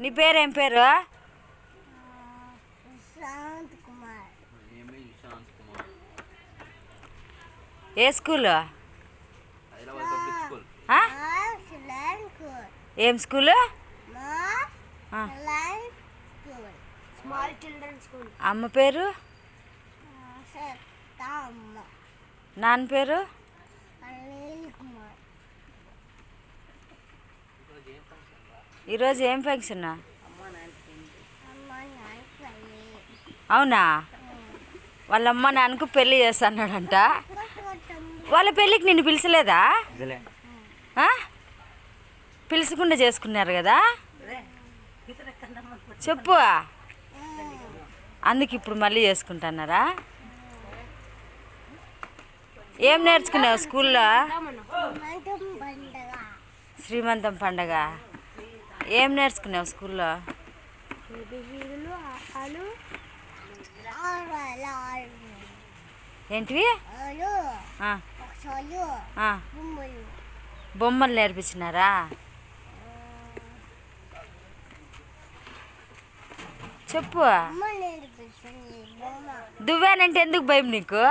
నీ పేరేం పేరు? శాంత్ కుమార్. ఏమి విశాంత్ కుమార్ ఏ స్కూల్. ఏం స్కూల్? మా ఆ. సిలైన్ స్కూల్. Small children school. అమ్మ పేరు? నాన్న పేరు? ఈరోజు ఏం ఫంక్షన్? అవునా? వాళ్ళ అమ్మ నాన్నకు పెళ్ళి చేస్తున్నాడంట. వాళ్ళ పెళ్ళికి నిన్ను పిలిచలేదా? పిలుచకుండా చేసుకున్నారు కదా? చెప్పు. అందుకు ఇప్పుడు మళ్ళీ చేసుకుంటున్నారా? ఏం నేర్చుకున్నావు స్కూల్లో? శ్రీమంతం పండగ. ఏం నేర్చుకున్నావు స్కూల్లో? ఏంటివి? బొమ్మలు నేర్పించినారా? చెప్పు. దువ్వానంటే ఎందుకు భయం నీకు?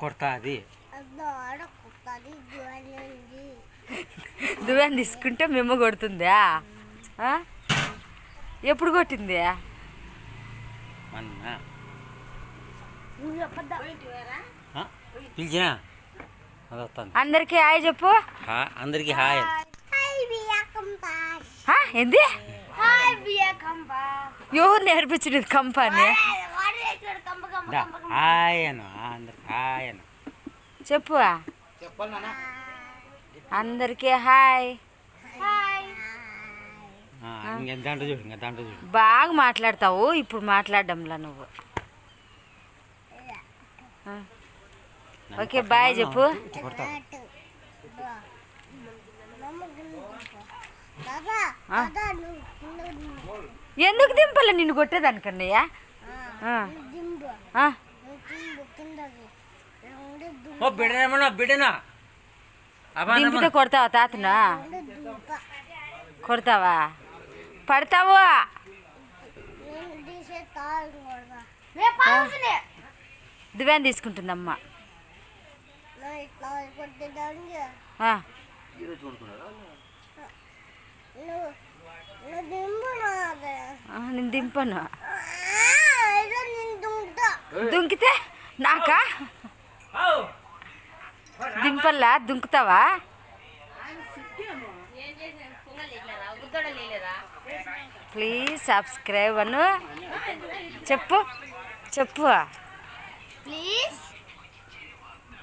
కొడతా అది అదో ఆడ కుక్కది జ్వరంది దువ్వాన్ని తీసుకుంటే మేము కొడుతుందా? ఎప్పుడు కొట్టింది? మొన్న. నువ్వు చెప్పద్దా? ఆ? పిలిచినా? అది వస్తుంది. అందరికీ హాయ్ చెప్పు. హా అందరికీ హాయ్. హాయ్ ఏంది? హాయ్ ఎవరు నేర్పించినది కంపని? వాడు ఇక్కడ కంప కంప దా, హాయ్ అను ఆ, అందరికి హాయ్ అను చెప్పు అందరికీ హాయ్ హాయ్ ఆ, ఇంక దాంట్లో చూడు ఇంకా దాంట్లో చూడు బాగా మాట్లాడతావు ఇప్పుడు మాట్లాడడంలా నువ్వు. ఓకే బాయ్ చెప్పు. ఎందుకు దింపాల నిన్ను కొట్టేదానికన్నయ్యా? దింపితే కొడతావా తాతనా? కొడతావా? పడతావు? దివ్యాన్ని తీసుకుంటుందమ్మ. నేను దింపను ఇదో నేను దుంకుతా దుంకితే నాకా? దింపల్లా? దుంకుతావా? ప్లీజ్ సబ్స్క్రైబ్ అను. చెప్పు చెప్పు. ప్లీజ్